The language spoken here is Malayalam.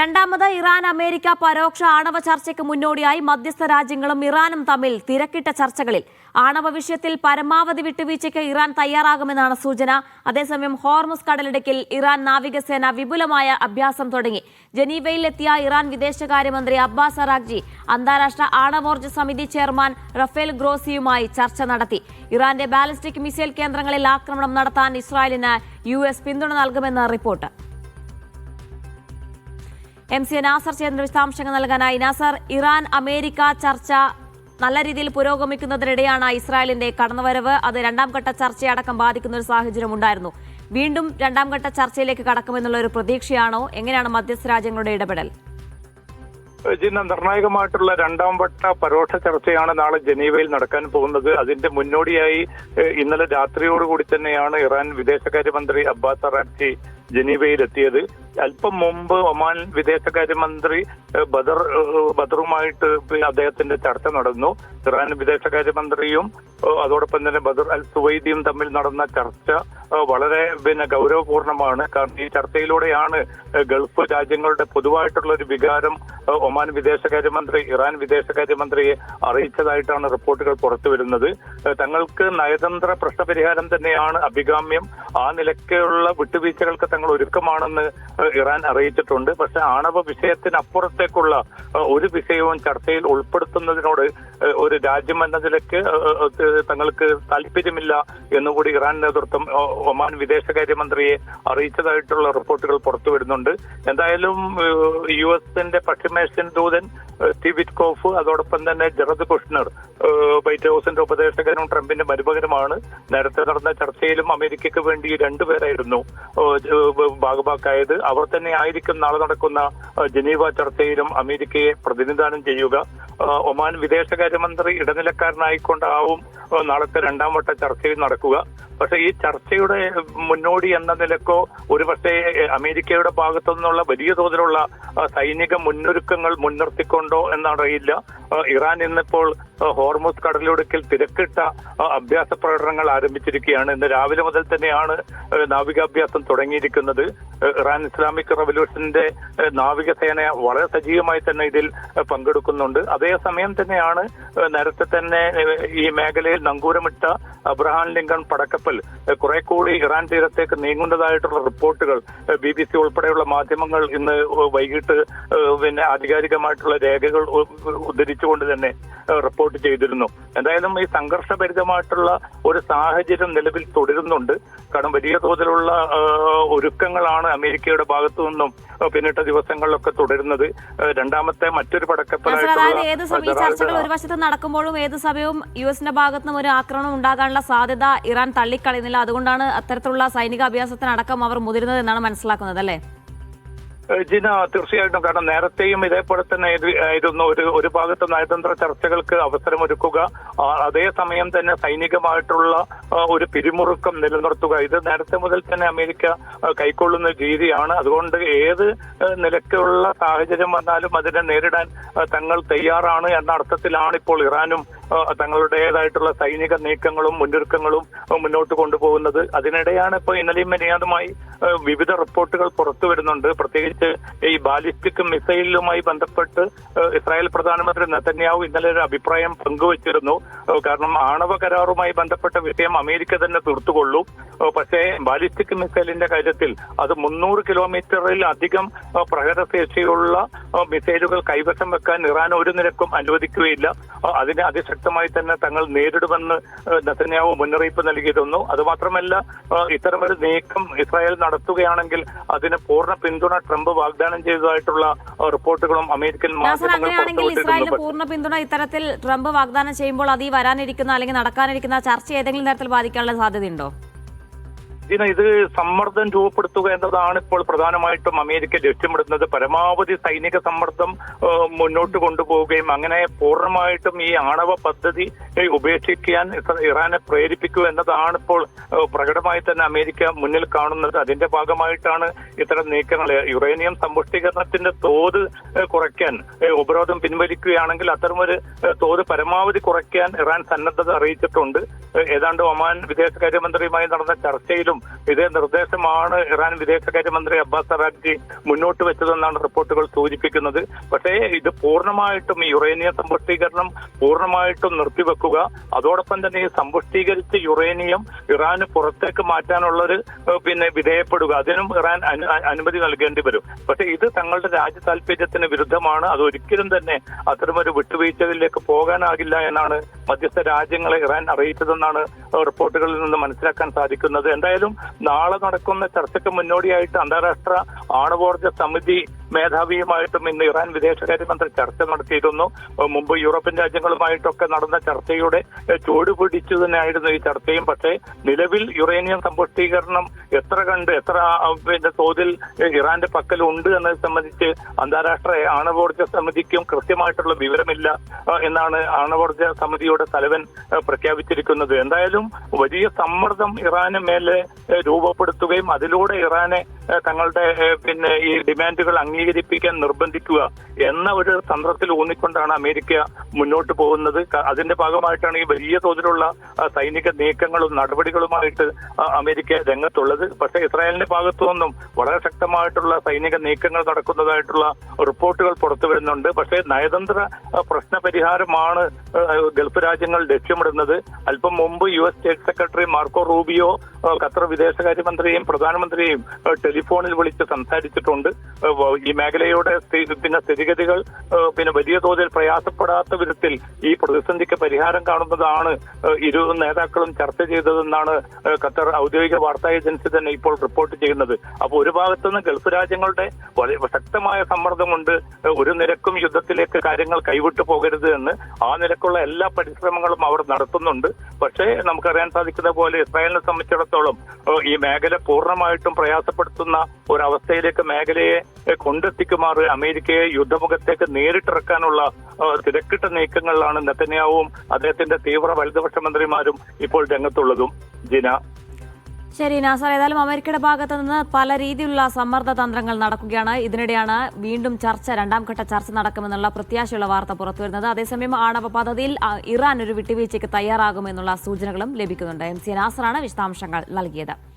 രണ്ടാമത് ഇറാൻ അമേരിക്ക പരോക്ഷ ആണവ ചർച്ചയ്ക്ക് മുന്നോടിയായി മധ്യസ്ഥ രാജ്യങ്ങളും ഇറാനും തമ്മിൽ തിരക്കിട്ട ചർച്ചകളിൽ. ആണവ വിഷയത്തിൽ പരമാവധി വിട്ടുവീഴ്ചയ്ക്ക് ഇറാൻ തയ്യാറാകുമെന്നാണ് സൂചന. അതേസമയം ഹോർമുസ് കടലിടുക്കിൽ ഇറാൻ നാവികസേന വിപുലമായ അഭ്യാസം തുടങ്ങി. ജനീവയിലെത്തിയ ഇറാൻ വിദേശകാര്യമന്ത്രി അബ്ബാസ് അറാഖ്ജി അന്താരാഷ്ട്ര ആണവോർജ സമിതി ചെയർമാൻ റഫേൽ ഗ്രോസിയുമായി ചർച്ച നടത്തി. ഇറാന്റെ ബാലിസ്റ്റിക് മിസൈൽ കേന്ദ്രങ്ങളിൽ ആക്രമണം നടത്താൻ ഇസ്രായേലിന് യു പിന്തുണ നൽകുമെന്ന് റിപ്പോർട്ട്. എം സി നാസർ ചേർന്ന വിശദാംശങ്ങൾ നൽകാനായി. നാസർ ഇറാൻ അമേരിക്ക ചർച്ച നല്ല രീതിയിൽ പുരോഗമിക്കുന്നതിനിടെയാണ് ഇസ്രായേലിന്റെ കടന്നുവരവ്. അത് രണ്ടാം ഘട്ട ചർച്ചയടക്കം ബാധിക്കുന്ന ഒരു സാഹചര്യം ഉണ്ടായിരുന്നു. വീണ്ടും രണ്ടാം ഘട്ട ചർച്ചയിലേക്ക് കടക്കുമെന്നുള്ള ഒരു പ്രതീക്ഷയാണോ? എങ്ങനെയാണ് മധ്യസ്ഥ രാജ്യങ്ങളുടെ ഇടപെടൽ? ജിന്ന നിർണായകമായിട്ടുള്ള രണ്ടാം വട്ട പരോക്ഷ ചർച്ചയാണ് നാളെ ജനീവയിൽ നടക്കാൻ പോകുന്നത്. അതിന്റെ മുന്നോടിയായി ഇന്നലെ രാത്രിയോടുകൂടി തന്നെയാണ് ഇറാൻ വിദേശകാര്യമന്ത്രി അബ്ബാസ് അറാഖ്ചി ജനീവയിൽ എത്തിയത്. അല്പം മുമ്പ് ഒമാൻ വിദേശകാര്യമന്ത്രി ബദർ ബദറുമായിട്ട് അദ്ദേഹത്തിന്റെ ചർച്ച നടന്നു. ഇറാൻ വിദേശകാര്യമന്ത്രിയും അതോടൊപ്പം തന്നെ ബദർ അൽ സുവൈദിയും തമ്മിൽ നടന്ന ചർച്ച വളരെ പിന്നെ ഗൗരവപൂർണമാണ്. കാരണം ഈ ചർച്ചയിലൂടെയാണ് ഗൾഫ് രാജ്യങ്ങളുടെ പൊതുവായിട്ടുള്ള ഒരു വികാരം ഒമാൻ വിദേശകാര്യമന്ത്രി ഇറാൻ വിദേശകാര്യമന്ത്രിയെ അറിയിച്ചതായിട്ടാണ് റിപ്പോർട്ടുകൾ പുറത്തു വരുന്നത് തങ്ങൾക്ക് നയതന്ത്ര പ്രശ്നപരിഹാരം തന്നെയാണ് അഭികാമ്യം. ആ നിലയ്ക്കുള്ള വിട്ടുവീഴ്ചകൾക്ക് തങ്ങൾ ഒരുക്കമാണെന്ന് ഇറാൻ അറിയിച്ചിട്ടുണ്ട്. പക്ഷെ ആണവ വിഷയത്തിനപ്പുറത്തേക്കുള്ള ഏഹ്, ഒരു വിഷയവും ചർച്ചയിൽ ഉൾപ്പെടുത്തുന്നതിനോട് ഒരു രാജ്യം എന്ന നിലയ്ക്ക് തങ്ങൾക്ക് താല്പര്യമില്ല എന്നുകൂടി ഇറാൻ നേതൃത്വം ഒമാൻ വിദേശകാര്യമന്ത്രിയെ അറിയിച്ചതായിട്ടുള്ള റിപ്പോർട്ടുകൾ പുറത്തു വരുന്നുണ്ട്. എന്തായാലും യു എസിന്റെ പശ്ചിമേഷ്യൻ ദൂതൻ ഏഹ്, കോഫ് അതോടൊപ്പം തന്നെ ജറദ് കുഷ്ണർ വൈറ്റ് ഹൌസിന്റെ ഉപദേശകനും ട്രംപിന്റെ മരുമകനുമാണ്. നേരത്തെ നടന്ന ചർച്ചയിലും അമേരിക്കയ്ക്ക് വേണ്ടി രണ്ടുപേരായിരുന്നു ഭാഗമാക്കായത് അവർ തന്നെ ആയിരിക്കും നാളെ നടക്കുന്ന ജനീവ ചർച്ചയിലും അമേരിക്കയെ പ്രതിനിധാനം ചെയ്യുക. ഒമാൻ വിദേശകാര്യമന്ത്രി ഇടനിലക്കാരനായിക്കൊണ്ടാവും നാളത്തെ രണ്ടാം വട്ട ചർച്ചയിൽ നടക്കുക. പക്ഷെ ഈ ചർച്ചയുടെ മുന്നോടി എന്ന നിലക്കോ ഒരുപക്ഷെ അമേരിക്കയുടെ ഭാഗത്തു നിന്നുള്ള വലിയ തോതിലുള്ള സൈനിക മുന്നൊരുക്കങ്ങൾ മുൻനിർത്തിക്കൊണ്ടോ എന്നറിയില്ല. ഇറാൻ ഇന്നിപ്പോൾ ഹോർമുസ് കടലൊടുക്കിൽ തിരക്കിട്ട അഭ്യാസ പ്രകടനങ്ങൾ ആരംഭിച്ചിരിക്കുകയാണ്. ഇന്ന് രാവിലെ മുതൽ തന്നെയാണ് നാവികാഭ്യാസം തുടങ്ങിയിരിക്കുന്നത്. ഇറാൻ ഇസ്ലാമിക് റവല്യൂഷന്റെ നാവികസേന വളരെ സജീവമായി തന്നെ ഇതിൽ പങ്കെടുക്കുന്നുണ്ട്. അതേസമയം തന്നെയാണ് നേരത്തെ തന്നെ ഈ മേഖലയിൽ നങ്കൂരമിട്ട അബ്രഹാം ലിങ്കൺ പടക്കപ്പൽ കുറെ കൂടി ഇറാൻ തീരത്തേക്ക് നീങ്ങുന്നതായിട്ടുള്ള റിപ്പോർട്ടുകൾ ബി ബി സി ഉൾപ്പെടെയുള്ള മാധ്യമങ്ങൾ ഇന്ന് വൈകിട്ട് പിന്നെ ആധികാരികമായിട്ടുള്ള രേഖകൾ ഉദ്ധരിച്ചുകൊണ്ട് തന്നെ ഏഹ്, റിപ്പോർട്ട് ചെയ്തിരുന്നു. എന്തായാലും ഈ സംഘർഷഭരിതമായിട്ടുള്ള ഒരു സാഹചര്യം നിലവിൽ തുടരുന്നുണ്ട്. കാരണം വലിയ തോതിലുള്ള ഒരുക്കങ്ങളാണ് അമേരിക്കയുടെ ഭാഗത്തു നിന്നും പിന്നിട്ട ദിവസങ്ങളിലൊക്കെ തുടരുന്നത്. രണ്ടാമത്തെ മറ്റൊരു ചർച്ചകൾ പടക്കപ്പലായിട്ടുള്ള ഒരു വശത്ത് നടക്കുമ്പോഴും ഏത് സമയവും യു എസിന്റെ ഭാഗത്തുനിന്നും ഒരു ആക്രമണം ഉണ്ടാകാനുള്ള സാധ്യത ഇറാൻ തള്ളിക്കളയുന്നില്ല. അതുകൊണ്ടാണ് അത്തരത്തിലുള്ള സൈനിക അഭ്യാസത്തിനടക്കം അവർ മുതിരുന്നത് എന്നാണ് മനസ്സിലാക്കുന്നത് അല്ലേ? ജിന തീർച്ചയായിട്ടും. കാരണം നേരത്തെയും ഇതേപോലെ തന്നെ ആയിരുന്നു ഒരു ഒരു ഭാഗത്ത് നയതന്ത്ര ചർച്ചകൾക്ക് അവസരമൊരുക്കുക. അതേസമയം തന്നെ സൈനികമായിട്ടുള്ള ഒരു പിരിമുറുക്കം നിലനിർത്തുക. ഇത് നേരത്തെ മുതൽ തന്നെ അമേരിക്ക കൈക്കൊള്ളുന്ന രീതിയാണ്. അതുകൊണ്ട് ഏത് നിലയ്ക്കുള്ള സാഹചര്യം വന്നാലും അതിനെ നേരിടാൻ തങ്ങൾ തയ്യാറാണ് എന്ന അർത്ഥത്തിലാണ് ഇപ്പോൾ ഇറാനും തങ്ങളുടേതായിട്ടുള്ള സൈനിക നീക്കങ്ങളും മുന്നൊരുക്കങ്ങളും മുന്നോട്ട് കൊണ്ടുപോകുന്നത്. അതിനിടെയാണ് ഇപ്പോൾ ഇന്നലെയും മര്യാദമായി വിവിധ റിപ്പോർട്ടുകൾ പുറത്തു വരുന്നുണ്ട്. പ്രത്യേകിച്ച് ഈ ബാലിസ്റ്റിക് മിസൈലുമായി ബന്ധപ്പെട്ട് ഇസ്രായേൽ പ്രധാനമന്ത്രി നെതന്യാഹു ഇന്നലെ ഒരു അഭിപ്രായം പങ്കുവച്ചിരുന്നു. കാരണം ആണവ കരാറുമായി ബന്ധപ്പെട്ട വിഷയം അമേരിക്ക തന്നെ തീർത്തുകൊള്ളും. പക്ഷേ ബാലിസ്റ്റിക് മിസൈലിന്റെ കാര്യത്തിൽ അത് മുന്നൂറ് കിലോമീറ്ററിൽ അധികം പ്രഹരശേഷിയുള്ള മിസൈലുകൾ കൈവശം വെക്കാൻ ഇറാൻ ഒരു നിരക്കും അനുവദിക്കുകയില്ല. അതിന് അതിനെ അതിശക്തമായി തന്നെ തങ്ങൾ നേരിടുമെന്ന് നെതന്യാവ് മുന്നറിയിപ്പ് നൽകിയിരുന്നു. അതുമാത്രമല്ല ഇത്തരമൊരു നീക്കം ഇസ്രായേൽ നടത്തുകയാണെങ്കിൽ അതിന് പൂർണ പിന്തുണ ട്രംപ് വാഗ്ദാനം ചെയ്തതായിട്ടുള്ള റിപ്പോർട്ടുകളും അമേരിക്കൻ അങ്ങനെയാണെങ്കിൽ ഇസ്രായേലിന് പൂർണ പിന്തുണ ഇത്തരത്തിൽ ട്രംപ് വാഗ്ദാനം ചെയ്യുമ്പോൾ അത് ഈ വരാനിരിക്കുന്ന അല്ലെങ്കിൽ നടക്കാനിരിക്കുന്ന ചർച്ച ഏതെങ്കിലും തരത്തിൽ ബാധിക്കാനുള്ള സാധ്യതയുണ്ടോ? ഇതിന് ഇത് സമ്മർദ്ദം രൂപപ്പെടുത്തുക എന്നതാണ് ഇപ്പോൾ പ്രധാനമായിട്ടും അമേരിക്ക ലക്ഷ്യമിടുന്നത്. പരമാവധി സൈനിക സമ്മർദ്ദം മുന്നോട്ട് കൊണ്ടുപോവുകയും അങ്ങനെ പൂർണമായിട്ടും ഈ ആണവ പദ്ധതി ഉപേക്ഷിക്കാൻ ഇറാനെ പ്രേരിപ്പിക്കുക എന്നതാണ് ഇപ്പോൾ പ്രകടമായി തന്നെ അമേരിക്ക മുന്നിൽ കാണുന്നത്. അതിന്റെ ഭാഗമായിട്ടാണ് ഇത്തരം നീക്കങ്ങൾ യുറേനിയം സമ്പുഷ്ടീകരണത്തിന്റെ തോത് കുറയ്ക്കാൻ ഉപരോധം പിൻവലിക്കുകയാണെങ്കിൽ അത്തരമൊരു തോത് പരമാവധി കുറയ്ക്കാൻ ഇറാൻ സന്നദ്ധത അറിയിച്ചിട്ടുണ്ട്. ഏതാണ്ട് ഒമാൻ വിദേശകാര്യമന്ത്രിയുമായി നടന്ന ചർച്ചയിലും ഇതേ നിർദ്ദേശമാണ് ഇറാൻ വിദേശകാര്യമന്ത്രി അബ്ബാസ് അറാഖി മുന്നോട്ട് വെച്ചതെന്നാണ് റിപ്പോർട്ടുകൾ സൂചിപ്പിക്കുന്നത്. പക്ഷേ ഇത് പൂർണമായിട്ടും യുറേനിയം സമ്പുഷ്ടീകരണം പൂർണമായിട്ടും നിർത്തിവെക്കുക അതോടൊപ്പം തന്നെ ഈ സമ്പുഷ്ടീകരിച്ച യുറേനിയം ഇറാന് പുറത്തേക്ക് മാറ്റാനുള്ളൊരു പിന്നെ വിധേയപ്പെടുക അതിനും ഇറാൻ അനുമതി നൽകേണ്ടി വരും. പക്ഷേ ഇത് തങ്ങളുടെ രാജ്യ താല്പര്യത്തിന് വിരുദ്ധമാണ്. അത് ഒരിക്കലും തന്നെ അത്തരമൊരു വിട്ടുവീഴ്ചകളിലേക്ക് പോകാനാകില്ല എന്നാണ് മധ്യസ്ഥ രാജ്യങ്ങളെ ഇറാൻ അറിയിച്ചതെന്നാണ് റിപ്പോർട്ടുകളിൽ നിന്ന് മനസ്സിലാക്കാൻ സാധിക്കുന്നത്. എന്തായാലും നാളെ നടക്കുന്ന ചർച്ചയ്ക്ക് മുന്നോടിയായിട്ട് അന്താരാഷ്ട്ര ആണവോർജ സമിതി മേധാവിയുമായിട്ടും ഇന്ന് ഇറാൻ വിദേശകാര്യമന്ത്രി ചർച്ച നടത്തിയിരുന്നു. മുമ്പ് യൂറോപ്യൻ രാജ്യങ്ങളുമായിട്ടൊക്കെ നടന്ന ചർച്ചയുടെ ചൂട് പിടിച്ചു തന്നെയായിരുന്നു ഈ ചർച്ചയും. പക്ഷേ നിലവിൽ യുറേനിയം സമ്പുഷ്ടീകരണം എത്ര കണ്ട് എത്ര പിന്നെ തോതിൽ ഇറാന്റെ പക്കൽ ഉണ്ട് എന്നത് സംബന്ധിച്ച് അന്താരാഷ്ട്ര ആണവോർജ സമിതിക്കും കൃത്യമായിട്ടുള്ള വിവരമില്ല എന്നാണ് ആണവോർജ സമിതിയുടെ തലവൻ പ്രഖ്യാപിച്ചിരിക്കുന്നത്. എന്തായാലും വലിയ സമ്മർദ്ദം ഇറാന് മേലെ രൂപപ്പെടുത്തുകയും അതിലൂടെ ഇറാനെ തങ്ങളുടെ പിന്നെ ഈ ഡിമാൻഡുകൾ അംഗീകരിപ്പിക്കാൻ നിർബന്ധിക്കുക എന്ന ഒരു തന്ത്രത്തിൽ ഊന്നിക്കൊണ്ടാണ് അമേരിക്ക മുന്നോട്ട് പോകുന്നത്. അതിന്റെ ഭാഗമായിട്ടാണ് ഈ വലിയ തോതിലുള്ള സൈനിക നീക്കങ്ങളും നടപടികളുമായിട്ട് അമേരിക്ക രംഗത്തുള്ളത്. പക്ഷേ ഇസ്രായേലിന്റെ ഭാഗത്തു നിന്നും വളരെ ശക്തമായിട്ടുള്ള സൈനിക നീക്കങ്ങൾ നടക്കുന്നതായിട്ടുള്ള റിപ്പോർട്ടുകൾ പുറത്തു വരുന്നുണ്ട്. പക്ഷേ നയതന്ത്ര പ്രശ്ന പരിഹാരമാണ് ഗൾഫ് രാജ്യങ്ങൾ ലക്ഷ്യമിടുന്നത്. അല്പം മുമ്പ് U S state secretary Marco Rubio Qatar വിദേശകാര്യമന്ത്രിയെയും പ്രധാനമന്ത്രിയും ആ, ടെലിഫോണിൽ വിളിച്ച് സംസാരിച്ചിട്ടുണ്ട്. ഈ മേഖലയുടെ പിന്നെ സ്ഥിതിഗതികൾ പിന്നെ വലിയ തോതിൽ പ്രയാസപ്പെടാത്ത വിധത്തിൽ ഈ പ്രതിസന്ധിക്ക് പരിഹാരം കാണുന്നതാണ് ഇരു നേതാക്കളും ചർച്ച ചെയ്തതെന്നാണ് ഖത്തർ ഔദ്യോഗിക വാർത്താ ഏജൻസി തന്നെ ഇപ്പോൾ റിപ്പോർട്ട് ചെയ്യുന്നത്. അപ്പോൾ ഒരു ഭാഗത്തു നിന്ന് ഗൾഫ് രാജ്യങ്ങളുടെ ശക്തമായ സമ്മർദ്ദമുണ്ട് ഒരു നിരക്കും യുദ്ധത്തിലേക്ക് കാര്യങ്ങൾ കൈവിട്ടു പോകരുത് എന്ന് ആ നിലക്കുള്ള എല്ലാ പരിശ്രമങ്ങളും അവർ നടത്തുന്നുണ്ട്. പക്ഷേ നമുക്കറിയാൻ സാധിക്കുന്ന പോലെ ഇസ്രായേലിനെ സംബന്ധിച്ചിടത്തോളം ഈ മേഖല പൂർണമായിട്ടും പ്രയാസപ്പെടുത്തുന്ന ഒരവസ്ഥയിലേക്ക് മേഖലയെ കൊണ്ടെത്തിക്കുമാർ അമേരിക്കയെ യുദ്ധമുഖത്തേക്ക് നേരിട്ടിറക്കാനുള്ള തിരക്കിട്ട നീക്കങ്ങളിലാണ് നെത്തന്യാവും അദ്ദേഹത്തിന്റെ തീവ്ര വലതുപക്ഷ മന്ത്രിമാരും ഇപ്പോൾ രംഗത്തുള്ളതും. ജിന. ശരി നാസർ. ഏതായാലും അമേരിക്കയുടെ ഭാഗത്ത് നിന്ന് പല രീതിയിലുള്ള സമ്മർദ്ദ തന്ത്രങ്ങൾ നടക്കുകയാണ്. ഇതിനിടെയാണ് വീണ്ടും ചർച്ച രണ്ടാം ഘട്ട ചർച്ച നടക്കുമെന്നുള്ള പ്രത്യാശയുള്ള വാർത്ത പുറത്തുവരുന്നത്. അതേസമയം ആണവ പദ്ധതിയിൽ ഇറാൻ ഒരു വിട്ടുവീഴ്ചയ്ക്ക് തയ്യാറാകുമെന്നുള്ള സൂചനകളും ലഭിക്കുന്നുണ്ട്. എം സി നാസറാണ് വിശദാംശങ്ങൾ നൽകിയത്.